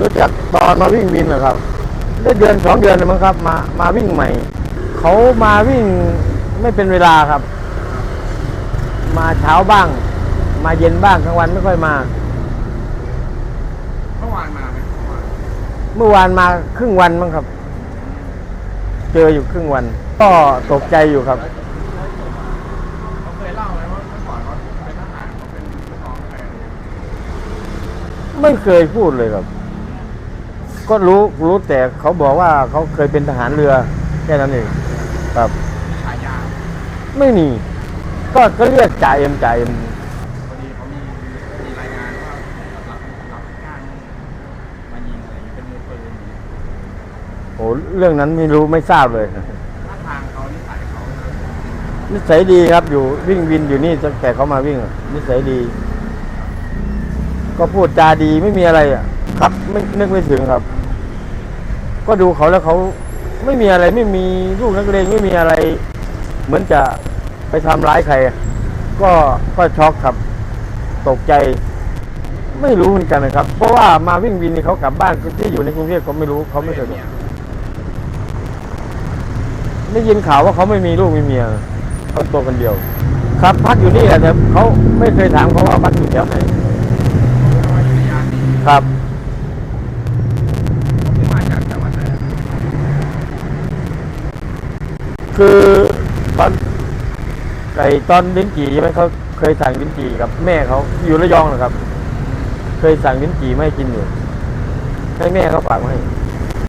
รู้จักตอนมาวิ่งวินนะครับได้เดือนสองเดือนแล้วมั้งครับ มามาวิ่งใหม่ เขามาวิ่งไม่เป็นเวลาครับ มาเช้าบ้าง มาเย็นบ้างกลางวันไม่ค่อยมา เมื่อวานมาไหมเมื่อวานเมื่อวานมาครึ่งวันมั้งครับ เจออยู่ครึ่งวัน ก็ตกใจอยู่ครับ เขาเคยเล่าไหมว่าเมื่อก่อนเขาเป็นทหารเขาเป็นผู้กองอะไรอย่างเงี้ยไม่เคยพูดเลยครับ ก็รู้รู้แต่เขาบอกว่าเขาเคยเป็นทหารเรือแค่นั้นเองครับมีฉายาไม่มี ก็ก็เรียกจ่าเอ็มจ่าเอ็มพอดีเขามีมีรายงานว่ารับรับจ้างมายิงอะไรอย่างเงี้ยเป็นมือปืนอย่างเงี้ยโอ้เรื่องนั้นไม่รู้ไม่ทราบเลยท่าทางเขานิสัยเขานะนิสัยดีครับอยู่วิ่งวินอยู่นี่ตั้งแต่เขามาวิ่งอะนิสัยดี ก็พูดจาดีไม่มีอะไรอะ ครับไม่นึกไม่ถึงครับ ก็ดูเขาแล้วเขาไม่มีอะไรไม่มีลูกนักเรียนไม่มีอะไร เหมือนจะไปทำร้ายใคร ก็ก็ช็อกครับ ตกใจ ไม่รู้เหมือนกันนะครับ เพราะว่ามาวิ่งวินนี่เขากลับบ้านที่อยู่ในกรุงเทพเขาไม่รู้เขาไม่เคยบอได้ยินข่าวว่าเขาไม่มีลูกมีเมียเขาตัวคนเดียว ครับพักอยู่นี่แหละแต่เขาไม่เคยถามเขาว่าพักอยู่แถวไหนครับ ที่มาจากจังหวัดไหนอะ คือตอนไก่ตอนลิ้นจี่ใช่ไหมเขาเคยสั่งลิ้นจี่กับแม่เขาอยู่ระยองนะครับ เคยสั่งลิ้นจี่ไม่กินอยู่ให้แม่เขาฝากมาให้